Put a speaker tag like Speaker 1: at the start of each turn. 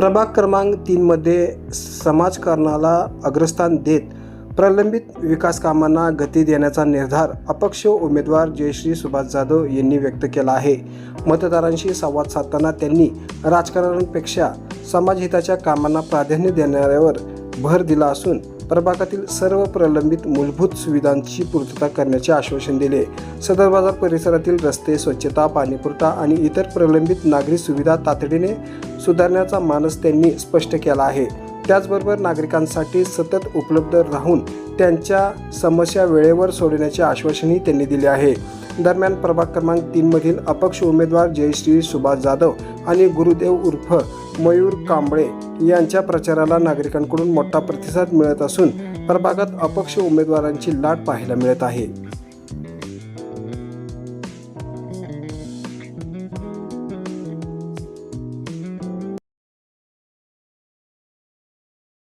Speaker 1: प्रभाग क्रमांक तीनमध्ये समाजकारणाला अग्रस्थान देत प्रलंबित विकास कामांना गती देण्याचा निर्धार अपक्ष उमेदवार जयश्री सुभाष जाधव यांनी व्यक्त केला आहे. मतदारांशी संवाद साधताना त्यांनी राजकारणापेक्षा समाजहिताच्या कामांना प्राधान्य देणाऱ्यावर भर दिला असून प्रभागातील सर्व प्रलंबित मूलभूत सुविधांची पूर्तता करण्याचे आश्वासन दिले. सदर बाजार परिसरातील रस्ते स्वच्छता पाणीपुरवठा आणि इतर प्रलंबित नागरी सुविधा तातडीने सुधारण्याचा मानस त्यांनी स्पष्ट केला आहे. त्याचबरोबर नागरिकांसाठी सतत उपलब्ध राहून त्यांच्या समस्या वेळेवर सोडवण्याचे आश्वासनही त्यांनी दिले आहे. दरम्यान प्रभाग क्रमांक तीनमधील अपक्ष उमेदवार जयश्री सुभाष जाधव आणि गुरुदेव उर्फ मयूर कांबळे यांच्या प्रचाराला नागरिकांकडून मोठा प्रतिसाद मिळत असून प्रभागात अपक्ष उमेदवारांची लाट पाहायला मिळत आहे.